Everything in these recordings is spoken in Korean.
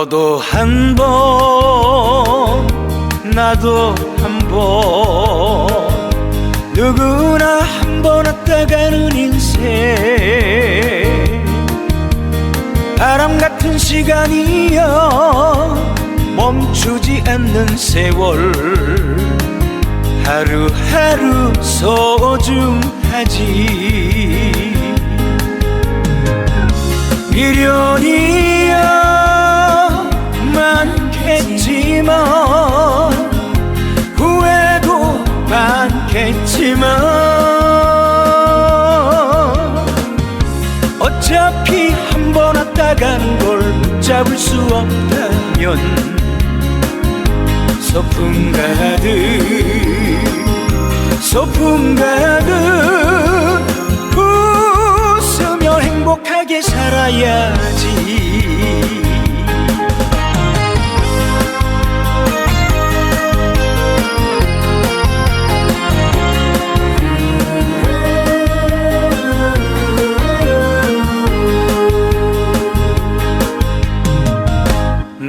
너도 한 번, 나도 한 번, 누구나 한 번 왔다 가는 인생. 바람 같은 시간이여 멈추지 않는 세월. 하루하루 소중하지. 미련이 많겠지만 어차피 한 번 왔다 가는 걸 붙잡을 수 없다면 소풍 가듯 소풍 가듯 웃으며 행복하게 살아야지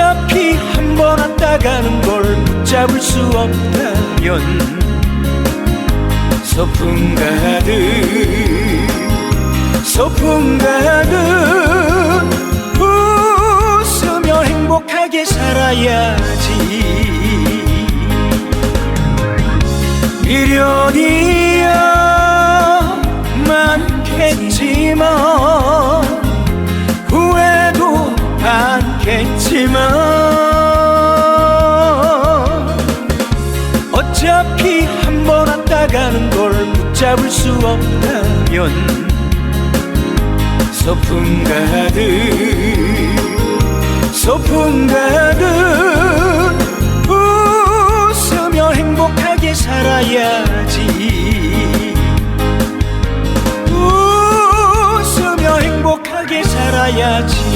어차피 한 번 왔다 가는 걸 붙잡을 수 없다면 소풍 가듯 소풍 가듯 웃으며 행복하게 살아야지. 미련이야 않겠지만 어차피 한 번 왔다가는 걸 붙잡을 수 없다면 소풍 가득 소풍 가득 웃으며 행복하게 살아야지. 웃으며 행복하게 살아야지.